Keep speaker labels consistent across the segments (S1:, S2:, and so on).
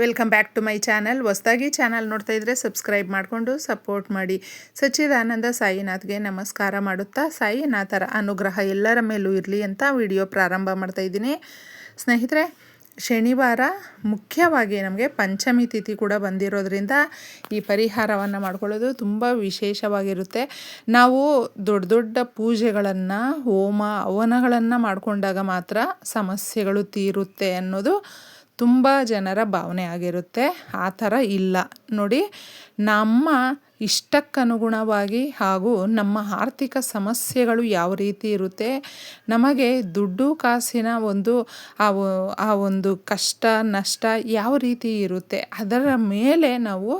S1: Welcome back to my channel ಹೊಸ್ದಾಗಿ channel ನೋಡ್ತಾ ಇದ್ದರೆ ಸಬ್ಸ್ಕ್ರೈಬ್ ಮಾಡಿಕೊಂಡು ಸಪೋರ್ಟ್ ಮಾಡಿ. ಸಚ್ಚಿದಾನಂದ ಸಾಯಿನಾಥ್ಗೆ ನಮಸ್ಕಾರ ಮಾಡುತ್ತಾ, ಸಾಯಿನಾಥರ ಅನುಗ್ರಹ ಎಲ್ಲರ ಮೇಲೂ ಇರಲಿ ಅಂತ ವಿಡಿಯೋ ಪ್ರಾರಂಭ ಮಾಡ್ತಾ ಇದ್ದೀನಿ. ಸ್ನೇಹಿತರೆ, ಶನಿವಾರ ಮುಖ್ಯವಾಗಿ ನಮಗೆ ಪಂಚಮಿ ತಿಥಿ ಕೂಡ ಬಂದಿರೋದ್ರಿಂದ ಈ ಪರಿಹಾರವನ್ನು ಮಾಡ್ಕೊಳ್ಳೋದು ತುಂಬ ವಿಶೇಷವಾಗಿರುತ್ತೆ. ನಾವು ದೊಡ್ಡ ದೊಡ್ಡ ಪೂಜೆಗಳನ್ನು, ಹೋಮ ಹವನಗಳನ್ನು ಮಾಡಿಕೊಂಡಾಗ ಮಾತ್ರ ಸಮಸ್ಯೆಗಳು ತೀರುತ್ತೆ ಅನ್ನೋದು ತುಂಬ ಜನರ ಭಾವನೆ ಆಗಿರುತ್ತೆ. ಆ ಥರ ಇಲ್ಲ. ನೋಡಿ, ನಮ್ಮ ಇಷ್ಟಕ್ಕನುಗುಣವಾಗಿ ಹಾಗೂ ನಮ್ಮ ಆರ್ಥಿಕ ಸಮಸ್ಯೆಗಳು ಯಾವ ರೀತಿ ಇರುತ್ತೆ, ನಮಗೆ ದುಡ್ಡು ಕಾಸಿನ ಒಂದು ಆ ಆ ಒಂದು ಕಷ್ಟ, ನಷ್ಟ ಯಾವ ರೀತಿ ಇರುತ್ತೆ, ಅದರ ಮೇಲೆ ನಾವು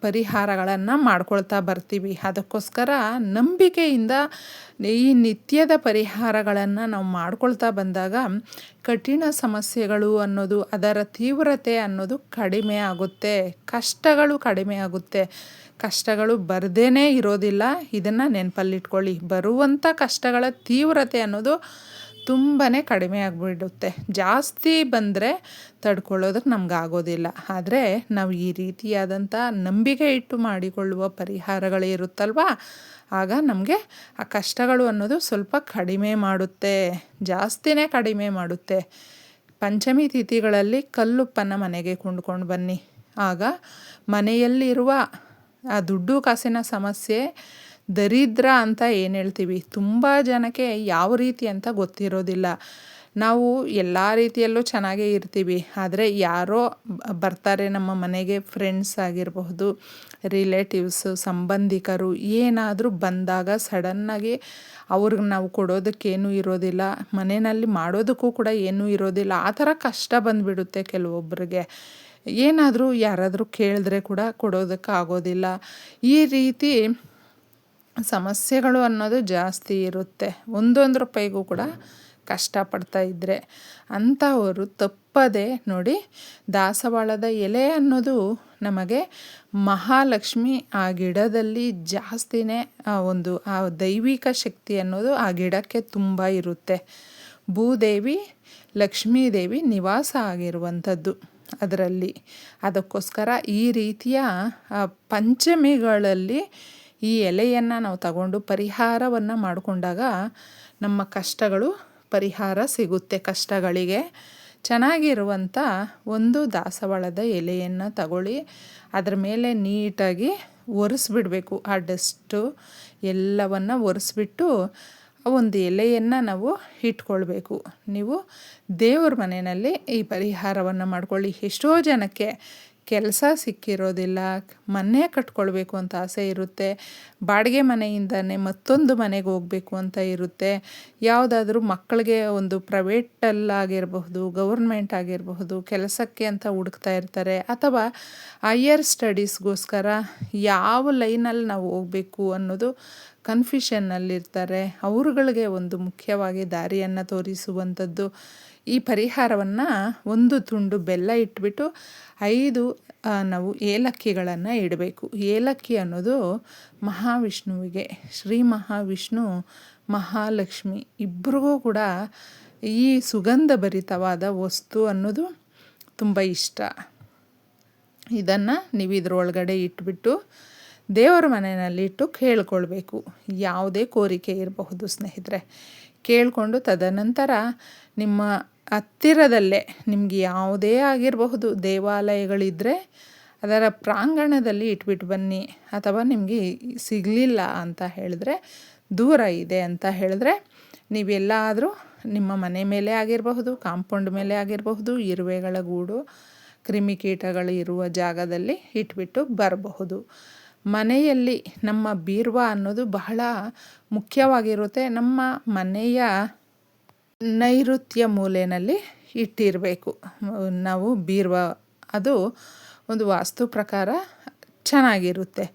S1: ಪರಿಹಾರಗಳನ್ನು ಮಾಡ್ಕೊಳ್ತಾ ಬರ್ತೀವಿ. ಅದಕ್ಕೋಸ್ಕರ ನಂಬಿಕೆಯಿಂದ ಈ ನಿತ್ಯದ ಪರಿಹಾರಗಳನ್ನು ನಾವು ಮಾಡ್ಕೊಳ್ತಾ ಬಂದಾಗ ಕಠಿಣ ಸಮಸ್ಯೆಗಳು ಅನ್ನೋದು, ಅದರ ತೀವ್ರತೆ ಅನ್ನೋದು ಕಡಿಮೆ ಆಗುತ್ತೆ. ಕಷ್ಟಗಳು ಕಡಿಮೆ ಆಗುತ್ತೆ. ಕಷ್ಟಗಳು ಬರದೇ ಇರೋದಿಲ್ಲ. ಇದನ್ನು ನೆನಪಲ್ಲಿಟ್ಕೊಳ್ಳಿ. ಬರುವಂಥ ಕಷ್ಟಗಳ ತೀವ್ರತೆ ಅನ್ನೋದು ತುಂಬಾ ಕಡಿಮೆ ಆಗಿಬಿಡುತ್ತೆ. ಜಾಸ್ತಿ ಬಂದರೆ ತಡ್ಕೊಳ್ಳೋದಕ್ಕೆ ನಮ್ಗೆ ಆಗೋದಿಲ್ಲ. ಆದರೆ ನಾವು ಈ ರೀತಿಯಾದಂಥ ನಂಬಿಕೆ ಇಟ್ಟು ಮಾಡಿಕೊಳ್ಳುವ ಪರಿಹಾರಗಳೇ ಇರುತ್ತಲ್ವಾ? ಆಗ ನಮಗೆ ಆ ಕಷ್ಟಗಳು ಅನ್ನೋದು ಸ್ವಲ್ಪ ಕಡಿಮೆ ಮಾಡುತ್ತೆ. ಜಾಸ್ತಿನೇ ಕಡಿಮೆ ಮಾಡುತ್ತೆ. ಪಂಚಮಿ ತಿಥಿಗಳಲ್ಲಿ ಕಲ್ಲುಪ್ಪನ್ನು ಮನೆಗೆ ಕೊಂಡ್ಕೊಂಡು ಬನ್ನಿ. ಆಗ ಮನೆಯಲ್ಲಿರುವ ಆ ದುಡ್ಡು ಕಾಸಿನ ಸಮಸ್ಯೆ ದರಿದ್ರ ಅಂತ ಏನು ಹೇಳ್ತೀವಿ? ತುಂಬ ಜನಕ್ಕೆ ಯಾವ ರೀತಿ ಅಂತ ಗೊತ್ತಿರೋದಿಲ್ಲ. ನಾವು ಎಲ್ಲ ರೀತಿಯಲ್ಲೂ ಚೆನ್ನಾಗೇ ಇರ್ತೀವಿ. ಆದರೆ ಯಾರೋ ಬರ್ತಾರೆ ನಮ್ಮ ಮನೆಗೆ ಫ್ರೆಂಡ್ಸ್ ಆಗಿರಬಹುದು ರಿಲೇಟಿವ್ಸು ಸಂಬಂಧಿಕರು, ಏನಾದರೂ ಬಂದಾಗ ಸಡನ್ನಾಗಿ ಅವ್ರಿಗೆ ನಾವು ಕೊಡೋದಕ್ಕೇನೂ ಇರೋದಿಲ್ಲ. ಮನೆಯಲ್ಲಿ ಮಾಡೋದಕ್ಕೂ ಕೂಡ ಏನೂ ಇರೋದಿಲ್ಲ. ಆ ಥರ ಕಷ್ಟ ಬಂದುಬಿಡುತ್ತೆ ಕೆಲವೊಬ್ಬರಿಗೆ ಏನಾದರೂ ಯಾರಾದರೂ ಕೇಳಿದ್ರೆ ಕೂಡ ಕೊಡೋದಕ್ಕಾಗೋದಿಲ್ಲ ಈ ರೀತಿ ಸಮಸ್ಯೆಗಳು ಅನ್ನೋದು ಜಾಸ್ತಿ ಇರುತ್ತೆ. ಒಂದೊಂದು ರೂಪಾಯಿಗೂ ಕೂಡ ಕಷ್ಟಪಡ್ತಾ ಇದ್ದರೆ ಅಂಥವರು ತಪ್ಪದೆ ನೋಡಿ ದಾಸವಾಳದ ಎಲೆ ಅನ್ನೋದು ನಮಗೆ ಮಹಾಲಕ್ಷ್ಮಿ ಆ ಗಿಡದಲ್ಲಿ ಜಾಸ್ತಿನೇ ಒಂದು, ಆ ದೈವಿಕ ಶಕ್ತಿ ಅನ್ನೋದು ಆ ಗಿಡಕ್ಕೆ ತುಂಬ ಇರುತ್ತೆ. ಭೂದೇವಿ, ಲಕ್ಷ್ಮೀದೇವಿ ನಿವಾಸ ಆಗಿರುವಂಥದ್ದು ಅದರಲ್ಲಿ. ಅದಕ್ಕೋಸ್ಕರ ಈ ರೀತಿಯ ಪಂಚಮಿಗಳಲ್ಲಿ ಈ ಎಲೆಯನ್ನು ನಾವು ತಗೊಂಡು ಪರಿಹಾರವನ್ನು ಮಾಡಿಕೊಂಡಾಗ ನಮ್ಮ ಕಷ್ಟಗಳು ಪರಿಹಾರ ಸಿಗುತ್ತೆ ಕಷ್ಟಗಳಿಗೆ. ಚೆನ್ನಾಗಿರುವಂಥ ಒಂದು ದಾಸವಾಳದ ಎಲೆಯನ್ನು ತಗೊಳ್ಳಿ, ಅದರ ಮೇಲೆ ನೀಟಾಗಿ ಒರೆಸ್ಬಿಡಬೇಕು. ಆ ಡಸ್ಟು ಎಲ್ಲವನ್ನು ಒರೆಸ್ಬಿಟ್ಟು ಒಂದು ಎಲೆಯನ್ನು ನಾವು ಇಟ್ಕೊಳ್ಬೇಕು. ನೀವು ದೇವ್ರ ಮನೆಯಲ್ಲಿ ಈ ಪರಿಹಾರವನ್ನು ಮಾಡ್ಕೊಳ್ಳಿ. ಎಷ್ಟೋ ಜನಕ್ಕೆ ಕೆಲಸ ಸಿಕ್ಕಿರೋದಿಲ್ಲ ಮನೆ ಕಟ್ಕೊಳ್ಬೇಕು ಅಂತ ಆಸೆ ಇರುತ್ತೆ. ಬಾಡಿಗೆ ಮನೆಯಿಂದನೇ ಮತ್ತೊಂದು ಮನೆಗೆ ಹೋಗಬೇಕು ಅಂತ ಇರುತ್ತೆ. ಯಾವುದಾದ್ರೂ ಮಕ್ಕಳಿಗೆ ಒಂದು ಪ್ರೈವೇಟಲ್ಲಾಗಿರಬಹುದು ಗೌರ್ಮೆಂಟ್ ಆಗಿರಬಹುದು ಕೆಲಸಕ್ಕೆ ಅಂತ ಹುಡುಕ್ತಾ ಇರ್ತಾರೆ. ಅಥವಾ ಹೈಯರ್ ಸ್ಟಡೀಸ್ಗೋಸ್ಕರ ಯಾವ ಲೈನಲ್ಲಿ ನಾವು ಹೋಗಬೇಕು ಅನ್ನೋದು ಕನ್ಫ್ಯೂಷನ್ನಲ್ಲಿರ್ತಾರೆ ಅವರುಗಳಿಗೆ ಒಂದು ಮುಖ್ಯವಾಗಿ ದಾರಿಯನ್ನು ತೋರಿಸುವಂಥದ್ದು ಈ ಪರಿಹಾರವನ್ನು ಒಂದು ತುಂಡು ಬೆಲ್ಲ ಇಟ್ಬಿಟ್ಟು ಐದು ನಾವು ಏಲಕ್ಕಿಗಳನ್ನು ಇಡಬೇಕು. ಏಲಕ್ಕಿ ಅನ್ನೋದು ಮಹಾವಿಷ್ಣುವಿಗೆ, ಶ್ರೀ ಮಹಾವಿಷ್ಣು, ಮಹಾಲಕ್ಷ್ಮಿ ಇಬ್ಬರಿಗೂ ಕೂಡ ಈ ಸುಗಂಧ ಭರಿತವಾದ ವಸ್ತು ಅನ್ನೋದು ತುಂಬ ಇಷ್ಟ. ಇದನ್ನು ನೀವು ಇದರೊಳಗಡೆ ಇಟ್ಬಿಟ್ಟು ದೇವರ ಮನೆಯಲ್ಲಿಟ್ಟು ಕೇಳ್ಕೊಳ್ಬೇಕು. ಯಾವುದೇ ಕೋರಿಕೆ ಇರಬಹುದು ಸ್ನೇಹಿತರೆ. ಕೇಳಿಕೊಂಡು ತದನಂತರ ನಿಮ್ಮ ಹತ್ತಿರದಲ್ಲೇ ನಿಮಗೆ ಯಾವುದೇ ಆಗಿರಬಹುದು ದೇವಾಲಯಗಳಿದ್ದರೆ ಅದರ ಪ್ರಾಂಗಣದಲ್ಲಿ ಇಟ್ಬಿಟ್ಟು ಬನ್ನಿ ಅಥವಾ ನಿಮಗೆ ಸಿಗಲಿಲ್ಲ ಅಂತ ಹೇಳಿದ್ರೆ ದೂರ ಇದೆ ಅಂತ ಹೇಳಿದ್ರೆ ನೀವೆಲ್ಲಾದರೂ ನಿಮ್ಮ ಮನೆ ಮೇಲೆ ಆಗಿರಬಹುದು, ಕಾಂಪೌಂಡ್ ಮೇಲೆ ಆಗಿರಬಹುದು, ಇರುವೆಗಳ ಗೂಡು, ಕ್ರಿಮಿಕೀಟಗಳು ಇರುವ ಜಾಗದಲ್ಲಿ ಇಟ್ಬಿಟ್ಟು ಬರಬಹುದು. ಮನೆಯಲ್ಲಿ ನಮ್ಮ ಬೀರ್ವ ಅನ್ನೋದು ಬಹಳ ಮುಖ್ಯವಾಗಿರುತ್ತೆ. ನಮ್ಮ ಮನೆಯ ನೈಋತ್ಯ ಮೂಲೆಯಲ್ಲಿ ಇಟ್ಟಿರಬೇಕು. ನಾವು ಬೀರ್ವ, ಅದು ಒಂದು ವಾಸ್ತು ಪ್ರಕಾರ ಚೆನ್ನಾಗಿರುತ್ತೆ.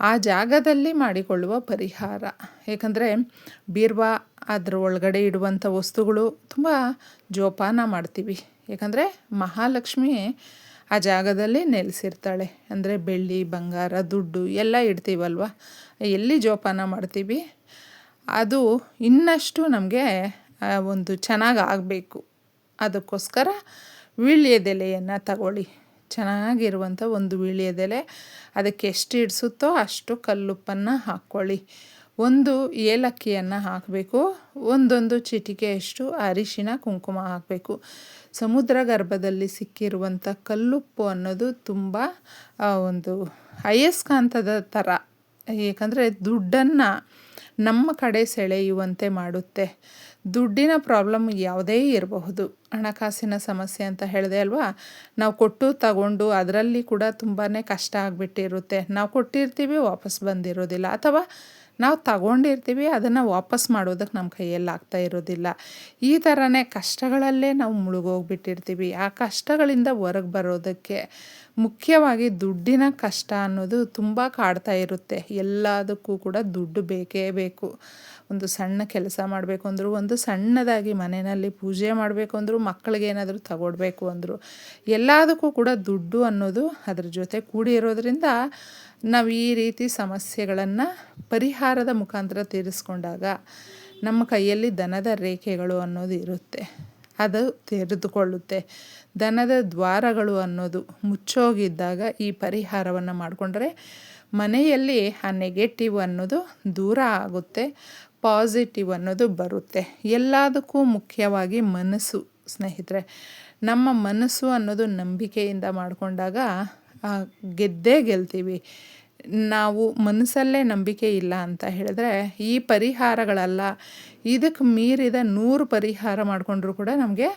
S1: ಆ ಜಾಗದಲ್ಲಿ ಮಾಡಿಕೊಳ್ಳುವ ಪರಿಹಾರ. ಏಕೆಂದರೆ ಬೀರ್ವ ಅದರ ಒಳಗಡೆ ಇಡುವಂಥ ವಸ್ತುಗಳು ತುಂಬ ಜೋಪಾನ ಮಾಡ್ತೀವಿ. ಏಕೆಂದರೆ ಮಹಾಲಕ್ಷ್ಮಿ ಆ ಜಾಗದಲ್ಲಿ ನೆಲೆಸಿರ್ತಾಳೆ. ಅಂದರೆ ಬೆಳ್ಳಿ, ಬಂಗಾರ, ದುಡ್ಡು ಎಲ್ಲ ಇಡ್ತೀವಲ್ವ? ಎಲ್ಲಿ ಜೋಪಾನ ಮಾಡ್ತೀವಿ? ಅದು ಇನ್ನಷ್ಟು ನಮಗೆ ಒಂದು ಚೆನ್ನಾಗಿ ಆಗಬೇಕು. ಅದಕ್ಕೋಸ್ಕರ ವೀಳ್ಯದೆಲೆಯನ್ನು ತಗೊಳ್ಳಿ. ಚೆನ್ನಾಗಿರುವಂಥ ಒಂದು ವೀಳ್ಯದೆಲೆ ಅದಕ್ಕೆ ಎಷ್ಟು ಹಿಡಿಸುತ್ತೋ ಅಷ್ಟು ಕಲ್ಲುಪ್ಪನ್ನು ಹಾಕ್ಕೊಳ್ಳಿ. ಒಂದು ಏಲಕ್ಕಿಯನ್ನು ಹಾಕಬೇಕು, ಒಂದೊಂದು ಚಿಟಿಕೆಯಷ್ಟು ಅರಿಶಿನ, ಕುಂಕುಮ ಹಾಕಬೇಕು. ಸಮುದ್ರ ಗರ್ಭದಲ್ಲಿ ಸಿಕ್ಕಿರುವಂಥ ಕಲ್ಲುಪ್ಪು ಅನ್ನೋದು ತುಂಬ ಒಂದು ಅಯಸ್ಕಾಂತದ ಥರ ಏಕೆಂದರೆ ದುಡ್ಡನ್ನು ನಮ್ಮ ಕಡೆ ಸೆಳೆಯುವಂತೆ ಮಾಡುತ್ತೆ. ದುಡ್ಡಿನ ಪ್ರಾಬ್ಲಮ್ ಯಾವುದೇ ಇರಬಹುದು. ಹಣಕಾಸಿನ ಸಮಸ್ಯೆ ಅಂತ ಹೇಳಿದೆ ಅಲ್ವಾ? ನಾವು ಕೊಟ್ಟು ತಗೊಂಡು ಅದರಲ್ಲಿ ಕೂಡ ತುಂಬಾ ಕಷ್ಟ ಆಗಿಬಿಟ್ಟಿರುತ್ತೆ. ನಾವು ಕೊಟ್ಟಿರ್ತೀವಿ, ವಾಪಸ್ ಬಂದಿರೋದಿಲ್ಲ. ಅಥವಾ ನಾವು ತಗೊಂಡಿರ್ತೀವಿ, ಅದನ್ನು ವಾಪಸ್ ಮಾಡೋದಕ್ಕೆ ನಮ್ಮ ಕೈಯಲ್ಲಿ ಆಗ್ತಾ ಇರೋದಿಲ್ಲ. ಈ ಥರನೇ ಕಷ್ಟಗಳಲ್ಲೇ ನಾವು ಮುಳುಗೋಗ್ಬಿಟ್ಟಿರ್ತೀವಿ. ಆ ಕಷ್ಟಗಳಿಂದ ಹೊರಗೆ ಬರೋದಕ್ಕೆ ಮುಖ್ಯವಾಗಿ ದುಡ್ಡಿನ ಕಷ್ಟ ಅನ್ನೋದು ತುಂಬ ಕಾಡ್ತಾ ಇರುತ್ತೆ. ಎಲ್ಲದಕ್ಕೂ ಕೂಡ ದುಡ್ಡು ಬೇಕೇ ಬೇಕು. ಒಂದು ಸಣ್ಣ ಕೆಲಸ ಮಾಡಬೇಕು ಅಂದರು, ಒಂದು ಸಣ್ಣದಾಗಿ ಮನೆಯಲ್ಲಿ ಪೂಜೆ ಮಾಡಬೇಕು ಅಂದರು, ಮಕ್ಕಳಿಗೆ ಏನಾದರೂ ತಗೊಡ್ಬೇಕು ಅಂದರು, ಎಲ್ಲದಕ್ಕೂ ಕೂಡ ದುಡ್ಡು ಅನ್ನೋದು ಅದ್ರ ಜೊತೆ ಕೂಡಿರೋದ್ರಿಂದ ನಾವು ಈ ರೀತಿ ಸಮಸ್ಯೆಗಳನ್ನು ಪರಿಹಾರದ ಮುಖಾಂತರ ತೀರಿಸ್ಕೊಂಡಾಗ ನಮ್ಮ ಕೈಯಲ್ಲಿ ದನದ ರೇಖೆಗಳು ಅನ್ನೋದು ಇರುತ್ತೆ. ಅದು ತೆರೆದುಕೊಳ್ಳುತ್ತೆ. ದನದ ದ್ವಾರಗಳು ಅನ್ನೋದು ಮುಚ್ಚೋಗಿದ್ದಾಗ ಈ ಪರಿಹಾರವನ್ನು ಮಾಡಿಕೊಂಡ್ರೆ ಮನೆಯಲ್ಲಿ ಆ ನೆಗೆಟಿವ್ ಅನ್ನೋದು ದೂರ ಆಗುತ್ತೆ ಪಾಸಿಟಿವ್ ಅನ್ನೋದು ಬರುತ್ತೆ. ಎಲ್ಲದಕ್ಕೂ ಮುಖ್ಯವಾಗಿ ಮನಸ್ಸು ಸ್ನೇಹಿತರೆ. ನಮ್ಮ ಮನಸ್ಸು ಅನ್ನೋದು ನಂಬಿಕೆಯಿಂದ ಮಾಡಿಕೊಂಡಾಗ ಗೆದ್ದೇ ಗೆಲ್ತೀವಿ. ನಾವು ಮನಸ್ಸಲ್ಲೇ ನಂಬಿಕೆ ಇಲ್ಲ ಅಂತ ಹೇಳಿದ್ರೆ ಈ ಪರಿಹಾರಗಳಲ್ಲ. ಇದಕ್ಕೆ ಮೀರಿದ ನೂರು ಪರಿಹಾರ ಮಾಡಿಕೊಂಡ್ರೂ ಕೂಡ ನಮಗೆ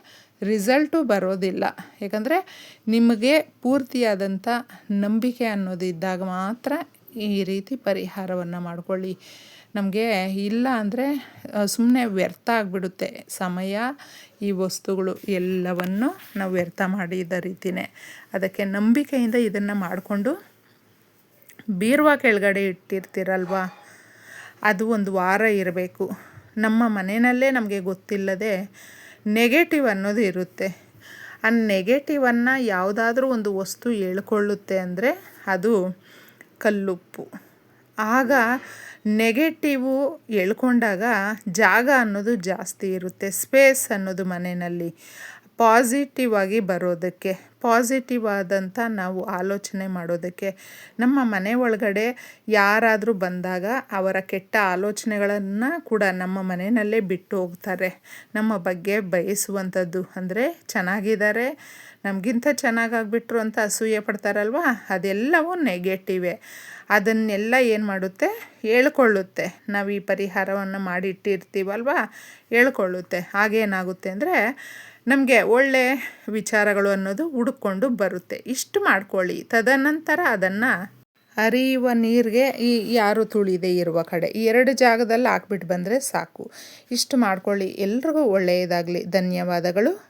S1: ರಿಸಲ್ಟು ಬರೋದಿಲ್ಲ. ಯಾಕಂದರೆ ನಿಮಗೆ ಪೂರ್ತಿಯಾದಂಥ ನಂಬಿಕೆ ಅನ್ನೋದು ಇದ್ದಾಗ ಮಾತ್ರ ಈ ರೀತಿ ಪರಿಹಾರವನ್ನು ಮಾಡಿಕೊಳ್ಳಿ. ನಮಗೆ ಇಲ್ಲ ಅಂದರೆ ಸುಮ್ಮನೆ ವ್ಯರ್ಥ ಆಗಿಬಿಡುತ್ತೆ. ಸಮಯ, ಈ ವಸ್ತುಗಳು ಎಲ್ಲವನ್ನು ನಾವು ವ್ಯರ್ಥ ಮಾಡಿದ ರೀತಿಯೇ ಅದಕ್ಕೆ ನಂಬಿಕೆಯಿಂದ ಇದನ್ನು ಮಾಡಿಕೊಂಡು ಬೀರುವಾ ಕೆಳಗಡೆ ಇಟ್ಟಿರ್ತೀರಲ್ವ? ಅದು ಒಂದು ವಾರ ಇರಬೇಕು. ನಮ್ಮ ಮನೆಯಲ್ಲೇ ನಮಗೆ ಗೊತ್ತಿಲ್ಲದೆ ನೆಗೆಟಿವ್ ಅನ್ನೋದು ಇರುತ್ತೆ. ಆ ನೆಗೆಟಿವನ್ನು ಯಾವುದಾದ್ರೂ ಒಂದು ವಸ್ತು ಹೇಳ್ಕೊಳ್ಳುತ್ತೆ ಅಂದರೆ ಅದು ಕಲ್ಲುಪ್ಪು. ಆಗ ನೆಗೆಟಿವು ಎಳ್ಕೊಂಡಾಗ ಜಾಗ ಅನ್ನೋದು ಜಾಸ್ತಿ ಇರುತ್ತೆ, ಸ್ಪೇಸ್ ಅನ್ನೋದು ಮನೆಯಲ್ಲಿ. ಪಾಸಿಟಿವ್ ಆಗಿ ಬರೋದಕ್ಕೆ ಪಾಸಿಟಿವ್ ಆದಂಥ ನಾವು ಆಲೋಚನೆ ಮಾಡೋದಕ್ಕೆ, ನಮ್ಮ ಮನೆ ಒಳಗಡೆ ಯಾರಾದರೂ ಬಂದಾಗ ಅವರ ಕೆಟ್ಟ ಆಲೋಚನೆಗಳನ್ನು ಕೂಡ ನಮ್ಮ ಮನೆಯಲ್ಲೇ ಬಿಟ್ಟು ಹೋಗ್ತಾರೆ. ನಮ್ಮ ಬಗ್ಗೆ ಬಯಸುವಂಥದ್ದು ಅಂದರೆ ಚೆನ್ನಾಗಿದ್ದಾರೆ, ನಮಗಿಂತ ಚೆನ್ನಾಗಾಗ್ಬಿಟ್ರು ಅಂತ ಅಸೂಯೆ ಪಡ್ತಾರಲ್ವ? ಅದೆಲ್ಲವೂ ನೆಗೆಟಿವೇ ಅದನ್ನೆಲ್ಲ ಏನು ಮಾಡುತ್ತೆ? ಹೇಳ್ಕೊಳ್ಳುತ್ತೆ. ನಾವು ಈ ಪರಿಹಾರವನ್ನು ಮಾಡಿಟ್ಟಿರ್ತೀವಲ್ವ? ಹೇಳ್ಕೊಳ್ಳುತ್ತೆ. ಹಾಗೇನಾಗುತ್ತೆ ಅಂದರೆ, ನಮಗೆ ಒಳ್ಳೆ ವಿಚಾರಗಳು ಅನ್ನೋದು ಹುಡುಕೊಂಡು ಬರುತ್ತೆ. ಇಷ್ಟು ಮಾಡ್ಕೊಳ್ಳಿ. ತದನಂತರ ಅದನ್ನು ಹರಿಯುವ ನೀರಿಗೆ ಈ ಯಾರು ತುಳಿದೇ ಇರುವ ಕಡೆ. ಈ ಎರಡು ಜಾಗದಲ್ಲಿ ಹಾಕ್ಬಿಟ್ಟು ಬಂದರೆ ಸಾಕು. ಇಷ್ಟು ಮಾಡ್ಕೊಳ್ಳಿ. ಎಲ್ರಿಗೂ ಒಳ್ಳೆಯದಾಗಲಿ. ಧನ್ಯವಾದಗಳು.